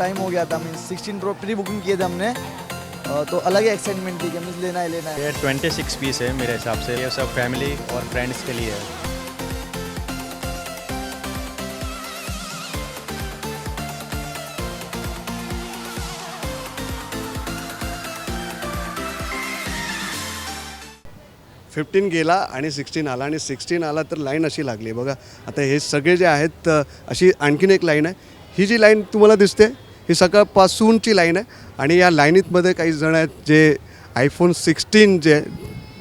Time हो गया था। Mean sixteen pro pre booking किए थे हमने। तो अलग ही एक्साइटमेंट थी कि मीन्स लेना है लेना है। ये 26 पीस है मेरे हिसाब से। ये सब फैमिली और फ्रेंड्स के लिए है। फिफ्टीन गेला आणि सिक्स्टीन आला. आणि सिक्स्टीन आला तर लाईन अशी लागली आहे. बघा आता हे सगळे जे आहेत अशी आणखीन एक लाईन आहे. ही जी लाईन तुम्हाला दिसते ही सकाळपासूनची लाईन आहे. आणि या लाईनीतमध्ये काही जण आहेत जे आईफोन सिक्सटीन जे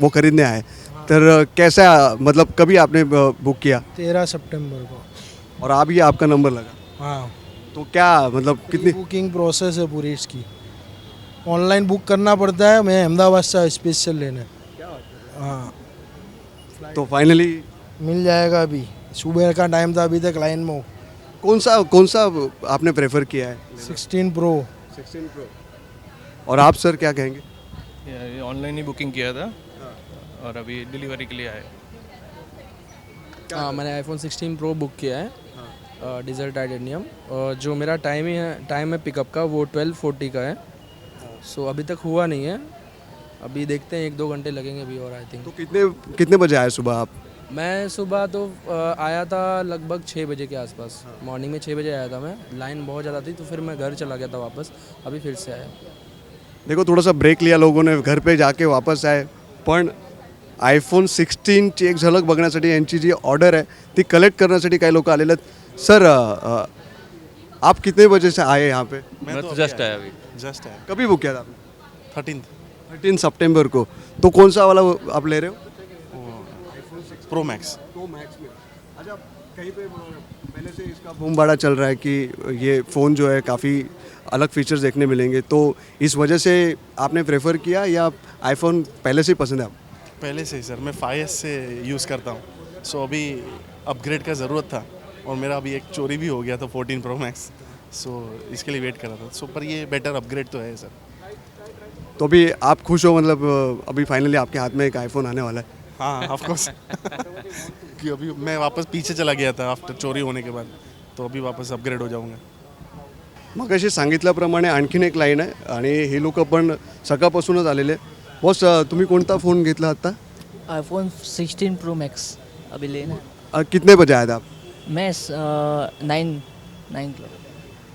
वो खरीदने आए तर कैसा मतलब कभी आपने बुक किया? तेरह सितंबर को। और आप अभी आपका नंबर लगा। हाँ। तो क्या मतलब कितनी बुकिंग प्रोसेस है पूरी इसकी। ऑनलाइन बुक करना पड़ता है मैं अहमदाबाद से स्पेशल लेने। हाँ। तो फाइनली मिल जाएगा अभी। सुबह का टाइम था अभी तक लाइन में कौन सा कौन सा आपने प्रेफर किया है? सिक्सटीन प्रो सिक्सटीन प्रो और आप सर क्या कहेंगे? ऑनलाइन ही बुकिंग किया था। और अभी डिलीवरी के लिए आए। हाँ मैंने आईफोन 16 प्रो बुक किया है। डीजल टाइटेनियम और जो मेरा टाइम ही है टाइम है पिकअप का वो 1240 का है। सो अभी तक हुआ नहीं है। अभी देखते हैं एक दो घंटे लगेंगे अभी और आई थिंक तो कितने कितने बजे आए सुबह आप? मैं सुबह तो आया था लगभग छः बजे के आसपास। मॉर्निंग में छः बजे आया था मैं। लाइन बहुत ज़्यादा थी तो फिर मैं घर चला गया था वापस। अभी फिर से आया देखो थोड़ा सा ब्रेक लिया लोगों ने घर पे जाके वापस आए। पण आयफोन सिक्स्टीनची एक झलक बघण्यासाठी यांची जी ऑर्डर आहे ती कलेक्ट करण्यासाठी काही लोक आलेले आहेत. सर आप कितने बजे से आए यहाँ पे? मैं तो जस्ट आया अभी। जस्ट है। कभी बुक किया था आपने? थर्टीन थर्टीन सितंबर को। तो कौन सा वाला वो आप ले रहे हो? प्रो मैक्स तो मैक्स में। अच्छा कहीं पे पहले से इसका बूम बड़ा चल रहा है कि ये फ़ोन जो है काफ़ी अलग फीचर्स देखने मिलेंगे। तो इस वजह से आपने प्रेफर किया या आईफोन पहले से ही पसंद है आपको पहले से ही सर मैं फाइव एस से यूज़ करता हूँ। सो अभी अपग्रेड का ज़रूरत था और मेरा अभी एक चोरी भी हो गया था फोर्टीन प्रो मैक्स सो इसके लिए वेट कर रहा था। सो पर ये बेटर अपग्रेड तो है सर। तो अभी आप खुश हो मतलब अभी फाइनली आपके हाथ में एक आईफोन आने वाला है? हाँ ऑफ कोर्स कि अभी मैं वापस पीछे चला गया था आफ्टर चोरी होने के बाद तो अभी वापस अपग्रेड हो जाऊँगा। मग अशी सांगितल्याप्रमाणे आणखीन एक लाईन आहे आणि हे लोक पण सकाळपासूनच आलेले बॉस तुम्ही कोणता फ़ोन घेतला आता आईफोन 16 प्रो मैक्स अभी लेना है। अ, कितने बजे आए थे आप? मैं नाइन नाइन क्लब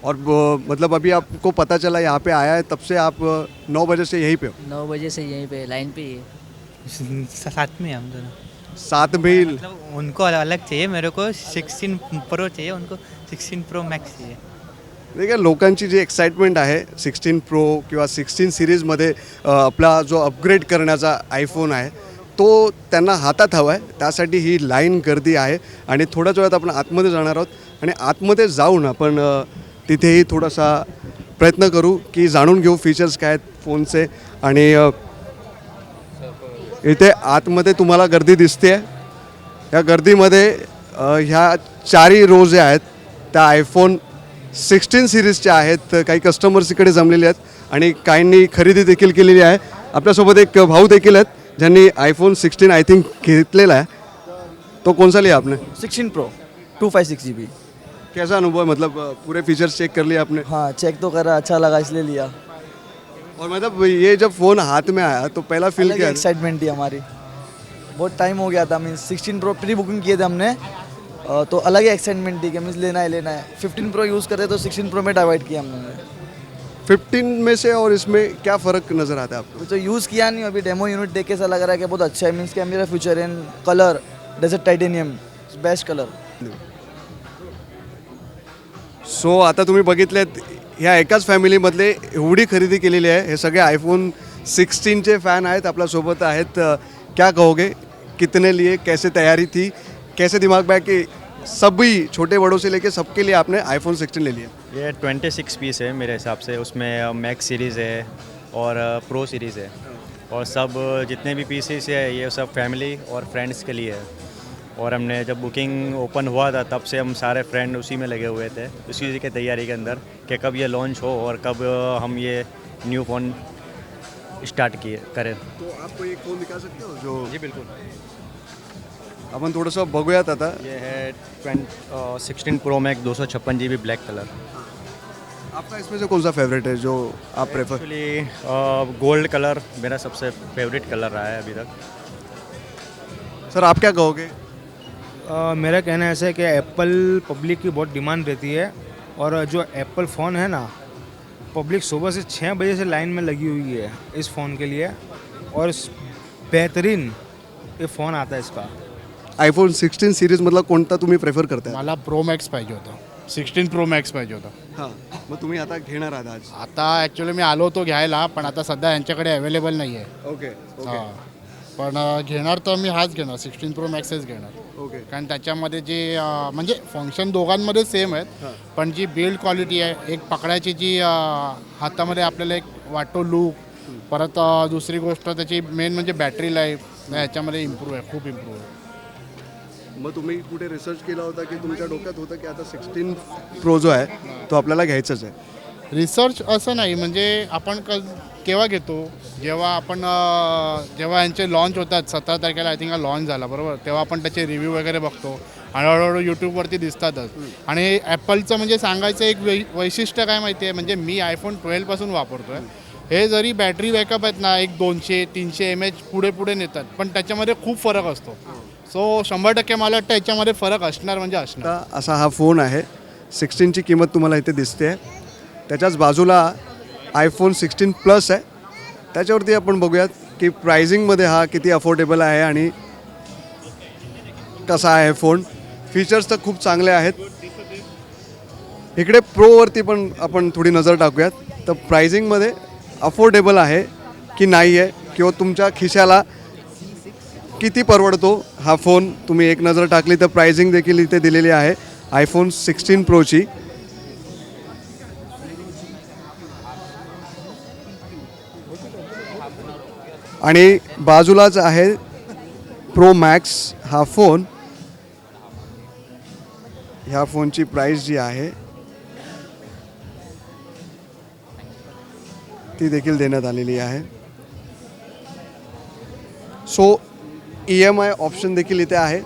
और अ, मतलब अभी आपको पता चला यहाँ पे आया है तब से आप अ, नौ बजे से यहीं पे हो? नौ बजे से यहीं पे लाइन पे ही है। साथ में हम दोनों। सात मील मतलब उनको अलग चाहिए मेरे को सिक्सटीन प्रो चाहिए उनको सिक्सटीन प्रो मैक्स चाहिए। देखील लोकांची जी एक्साइटमेंट आहे सिक्स्टीन प्रो किंवा सिक्स्टीन सिरीजमध्ये अ, आपला जो अपग्रेड करण्याचा आयफोन आहे तो त्यांना हातात हवा आहे त्यासाठी ही लाईन गर्दी आहे आणि थोड्याच वेळात आपण आतमध्ये जाणार आहोत आणि आतमध्ये जाऊन आपण अ, तिथेही थोडासा प्रयत्न करू की जाणून घेऊ फीचर्स काय आहेत फोनचे आणि अ, इथे आतमध्ये तुम्हाला गर्दी दिसते. या गर्दीमध्ये ह्या चारही रो जे आहेत त्या आयफोन सिक्स्टीन सिरीजच्या आहेत. काही कस्टमर्स इकडे जमलेले आहेत आणि काहींनी खरेदी देखील केलेली आहे. आपल्यासोबत एक भाऊ देखील आहेत ज्यांनी आयफोन सिक्स्टीन आय थिंक घेतलेला आहे. तो कौन सा लिया आपने? Sixteen pro two five six G B कैसा अनुभव है? मतलब पूरे फीचर्स चेक कर लिए आपने? हाँ चेक तो करा अच्छा लगा इसलिए लिया. और मतलब ये जब फ़ोन हाथ में आया तो पहला फील क्या एक्साइटमेंट थी हमारी। बहुत टाइम हो गया था mean sixteen pro pre booking किए थे हमने। तो अलग ही एक्साइटमेंट थी कि मीन्स लेना है लेना है। फिफ्टीन प्रो यूज़ करते तो सिक्सटीन प्रो में डाइवर्ट किया हमने। फिफ्टीन में से और इसमें क्या फ़र्क नज़र आता है आपको? अभी तो यूज़ किया नहीं अभी डेमो यूनिट देख के ऐसा लग रहा है कि बहुत अच्छा है। मीन्स मेरा future in colour desert titanium best colour so आता तुम्ही बघितलेत ह्या एकाच फॅमिलीमधले एवढी खरेदी केलेली आहे. हे सगळे आयफोन सिक्स्टीनचे फॅन आहेत आपल्यासोबत आहेत. अ, क्या कहोगे? कितने लिए? कैसे तैयारी थी? कैसे दिमाग में कि सभी छोटे बड़ों से लेके सबके लिए आपने आईफोन सिक्सटीन ले लिया? ये 26 पीस है मेरे हिसाब से। उसमें मैक्स सीरीज़ है और प्रो सीरीज़ है। और सब जितने भी पीसीस है ये सब फैमिली और फ्रेंड्स के लिए है। और हमने जब बुकिंग ओपन हुआ था तब से हम सारे फ्रेंड उसी में लगे हुए थे उसी की तैयारी के अंदर कि कब ये लॉन्च हो और कब हम ये न्यू फ़ोन स्टार्ट किए करें। तो आपको एक फ़ोन दिखा सकते हो जो जी बिल्कुल। आपण थोडंसं बघूयात आता ये है ट्वेंट सिक्सटीन प्रो मैक्स दो सौ छप्पन जी बी ब्लैक कलर आपका इसमें से कौन सा फेवरेट है जो आप प्रेफर एक्चुअली गोल्ड कलर मेरा सबसे फेवरेट कलर रहा है अभी तक। सर आप क्या कहोगे? मेरा कहना ऐसा है कि एप्पल पब्लिक की बहुत डिमांड रहती है और जो एप्पल फ़ोन है ना पब्लिक सुबह से छः बजे से लाइन में लगी हुई है इस फ़ोन के लिए और बेहतरीन ये फ़ोन आता है इसका। आयफोन सिक्स्टीन सिरीज मधला कोणता तुम्ही प्रेफर करताय? मला प्रो मॅक्स पाहिजे होता. सिक्स्टीन प्रो मॅक्स पाहिजे होता. हां मग तुम्ही आता घेणार आहात आज? आता ॲक्च्युली मी आलो होतो घ्यायला पण आता सध्या यांच्याकडे अवेलेबल नाही आहे ओके हां. पण अं, घेणार तर मी हाच घेणार. सिक्स्टीन प्रो मॅक्सच घेणार. ओके. कारण त्याच्यामध्ये जे अं, म्हणजे फंक्शन दोघांमध्ये सेम आहेत. पण जी बिल्ड क्वालिटी आहे एक पकडायची जी अं, हातामध्ये आपल्याला एक वाटतो लूक परत अं, दुसरी गोष्ट त्याची मेन म्हणजे बॅटरी लाईफ ह्याच्यामध्ये इम्प्रूव्ह आहे खूप इम्प्रूव्ह आहे. मग तुम्ही कुठे रिसर्च केला होता की तुमच्या डोक्यात होतं की आता सिक्स्टीन प्रो जो आहे तो आपल्याला घ्यायचाच आहे? रिसर्च असं नाही म्हणजे आपण क केव्हा घेतो? जेव्हा आपण जेव्हा यांचे लॉन्च होतात सतरा तारखेला आय थिंक हा लॉन्च झाला बरोबर? तेव्हा आपण त्याचे रिव्ह्यू वगैरे बघतो. आणि हळूहळू यूट्यूबवरती दिसतातच. आणि ॲपलचं म्हणजे सांगायचं एक वै वैशिष्ट्य काय माहिती आहे म्हणजे मी आयफोन ट्वेल्वपासून वापरतो आहे हे जरी बॅटरी बॅकअप आहेत ना एक दोनशे तीनशे एम एच पुढे पुढे नेतात पण त्याच्यामध्ये खूप फरक असतो. सो शंभर टक्के मला वाटतं याच्यामध्ये फरक असणार म्हणजे असणार. असा हा फोन आहे. सिक्स्टीनची किंमत तुम्हाला इथे दिसते त्याच्याच बाजूला आयफोन सिक्स्टीन प्लस आहे. त्याच्यावरती आपण बघूयात की प्रायझिंगमध्ये हा किती अफोर्डेबल आहे आणि कसा आहे फोन फीचर्स तर खूप चांगले आहेत. इकडे प्रोवरती पण आपण थोडी नजर टाकूयात. तर प्रायझिंगमध्ये अफोर्डेबल आहे की नाही आहे किंवा तुमच्या खिशाला किती परवडतो हा फोन तुम्ही एक नजर टाकली तर प्राइसिंग देखील इथे दिलेली आहे. आयफोन सिक्स्टीन प्रोची आणि बाजूलाच आहे प्रो मॅक्स हा फोन. ह्या फोनची प्राईस जी आहे ती देखील देण्यात आलेली आहे. So E M I option देखील इथे आहे.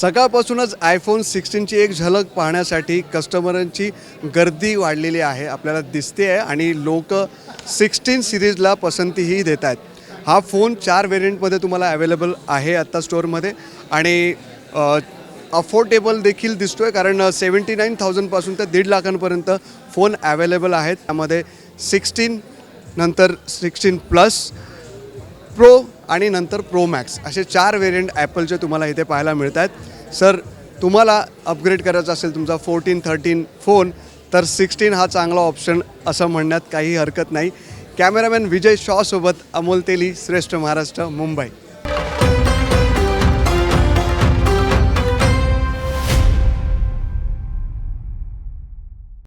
सकाळपासूनच आयफोन सिक्स्टीनची एक झलक पाहण्यासाठी कस्टमरांची गर्दी वाढलेली आहे आपल्याला दिसते आहे आणि लोक सिक्स्टीन सिरीजला पसंतीही देत आहेत. हा फोन चार व्हेरियंटमध्ये तुम्हाला अवेलेबल आहे आत्ता स्टोअरमध्ये आणि अफोर्डेबल देखील दिसतो आहे कारण सेवन्टी नाईन थाउजंडपासून ते दीड लाखांपर्यंत फोन अवेलेबल आहेत. त्यामध्ये सिक्स्टीन नंतर सिक्स्टीन प्लस प्रो आणि नंतर प्रो मॅक्स असे चार वेरियंट ॲपलचे तुम्हाला इथे पाहायला मिळत आहेत. सर तुम्हाला अपग्रेड करायचा असेल तुमचा फोर्टीन थर्टीन फोन तर सिक्स्टीन हा चांगला ऑप्शन असं म्हणण्यात काही हरकत नाही. कॅमेरामॅन विजय शॉसोबत अमोल तेली श्रेष्ठ महाराष्ट्र मुंबई.